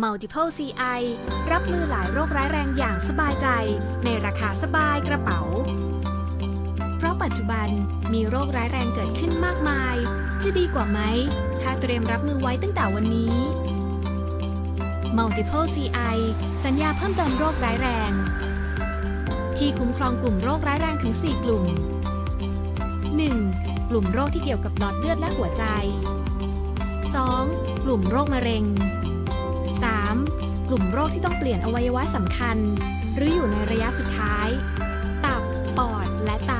Multiple CI รับมือหลายโรคร้ายแรงอย่างสบายใจ ในราคาสบายกระเป๋า เพราะปัจจุบันมีโรคร้ายแรงเกิดขึ้นมากมาย จะดีกว่าไหม ถ้าเตรียมรับมือไว้ตั้งแต่วันนี้ Multiple CI สัญญาเพิ่มเติมโรคร้ายแรง ที่คุ้มครองกลุ่มโรคร้ายแรงถึง 4 กลุ่ม 1. กลุ่มโรคที่เกี่ยวกับหลอดเลือดและหัวใจ 2. กลุ่มโรคมะเร็ง 3. กลุ่มโรคที่ต้องเปลี่ยนอวัยวะสำคัญ หรืออยู่ในระยะสุดท้าย ตับ ปอด และไต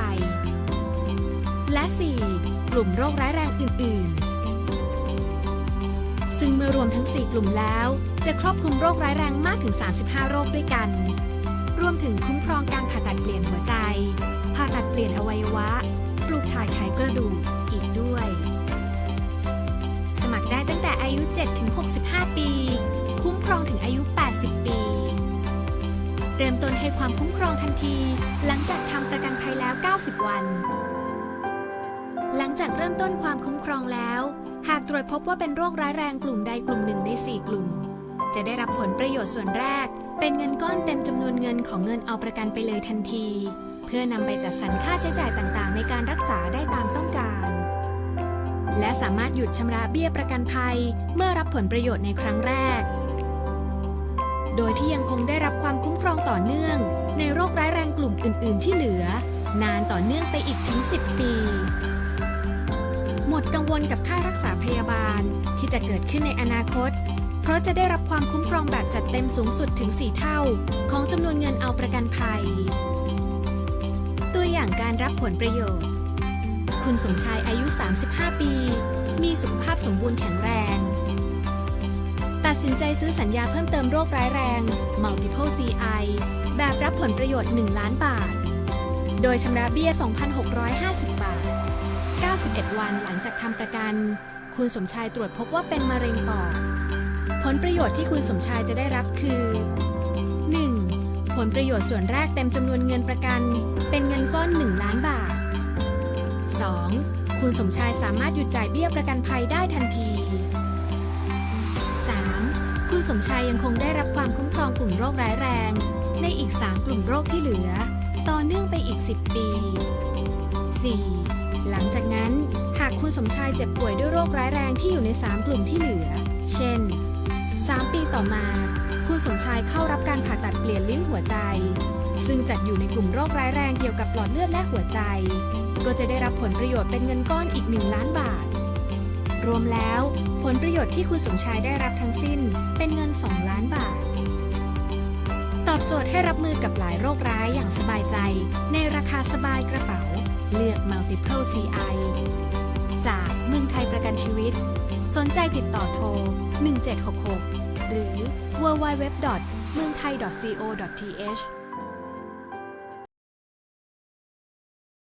และ 4. กลุ่มโรคร้ายแรงอื่น ๆ ซึ่งเมื่อรวมทั้ง 4 กลุ่มแล้ว จะครอบคลุมโรคร้ายแรงมากถึง 35 โรคด้วยกัน รวมถึงคุ้มครองการผ่าตัดเปลี่ยนหัวใจ ผ่าตัดเปลี่ยนอวัยวะ ปลูกถ่ายไขกระดูก อีกด้วย สมัครได้ตั้งแต่อายุ 7-65 ปี รองถึงอายุ 80 ปี เริ่มต้นให้ความคุ้มครองทันที หลังจากทำประกันภัยแล้ว 90 วัน หลังจากเริ่มต้นความคุ้มครองแล้ว หากตรวจพบว่าเป็นโรคร้ายแรงกลุ่มใดกลุ่มหนึ่งใน 4 กลุ่ม จะได้รับผลประโยชน์ส่วนแรก เป็นเงินก้อนเต็มจำนวนเงินของเงินเอาประกันไปเลยทันที เพื่อนำไปจัดสรรค่าใช้จ่ายต่างๆ ในการรักษาได้ตามต้องการและสามารถหยุดชำระเบี้ยประกันภัย เมื่อรับผลประโยชน์ในครั้งแรก โดยที่ยังคงได้รับความคุ้มครองต่อเนื่อง ในโรคร้ายแรงกลุ่มอื่น ๆ ที่เหลือ นานต่อเนื่องไปอีกถึง 10 ปี หมดกังวลกับค่ารักษาพยาบาลที่จะเกิดขึ้นในอนาคต เพราะจะได้รับความคุ้มครองแบบจัดเต็มสูงสุดถึง 4 เท่า ของจำนวนเงินเอาประกันภัย ตัวอย่างการรับผลประโยชน์ คุณสมชายอายุ 35 ปี มีสุขภาพสมบูรณ์แข็งแรง ตัดสินใจซื้อสัญญาเพิ่มเติมโรคร้ายแรง Multiple CI แบบรับผลประโยชน์ 1 ล้านบาท โดยชำระเบี้ย 2,650 บาท 91 วันหลังจากทำประกัน คุณสมชายตรวจพบว่าเป็นมะเร็งปอด ผลประโยชน์ที่คุณสมชายจะได้รับคือ 1. ผลประโยชน์ส่วนแรกเต็มจำนวนเงินประกัน เป็นเงินก้อน 1 ล้านบาท 2. คุณสมชายสามารถหยุดจ่ายเบี้ยประกันภัยได้ทันที 3. คุณสมชายยังคงได้รับความคุ้มครองกลุ่มโรคร้ายแรง ในอีก 3 กลุ่มโรคที่เหลือ ต่อเนื่องไปอีก 10 ปี 4. หลังจากนั้นหากคุณสมชายเจ็บป่วยด้วยโรคร้ายแรงที่อยู่ใน 3 กลุ่มที่เหลือ เช่น 3 ปีต่อมา คุณสมชายเข้ารับการผ่าตัดเปลี่ยนลิ้นหัวใจ ซึ่งจัดอยู่ในกลุ่มโรคร้ายแรงเกี่ยวกับหลอดเลือดและหัวใจ ก็จะได้รับผลประโยชน์เป็นเงินก้อนอีก 1 ล้านบาท รวมแล้ว ผลประโยชน์ที่คุณสมชายได้รับทั้งสิ้นเป็นเงิน 2 ล้านบาท ตอบโจทย์ให้รับมือกับหลายโรคร้ายอย่างสบายใจ ในราคาสบายกระเป๋า เลือก Multiple CI จากเมืองไทยประกันชีวิต สนใจติดต่อโทร 1766 หรือ www. เมืองไทย .co.th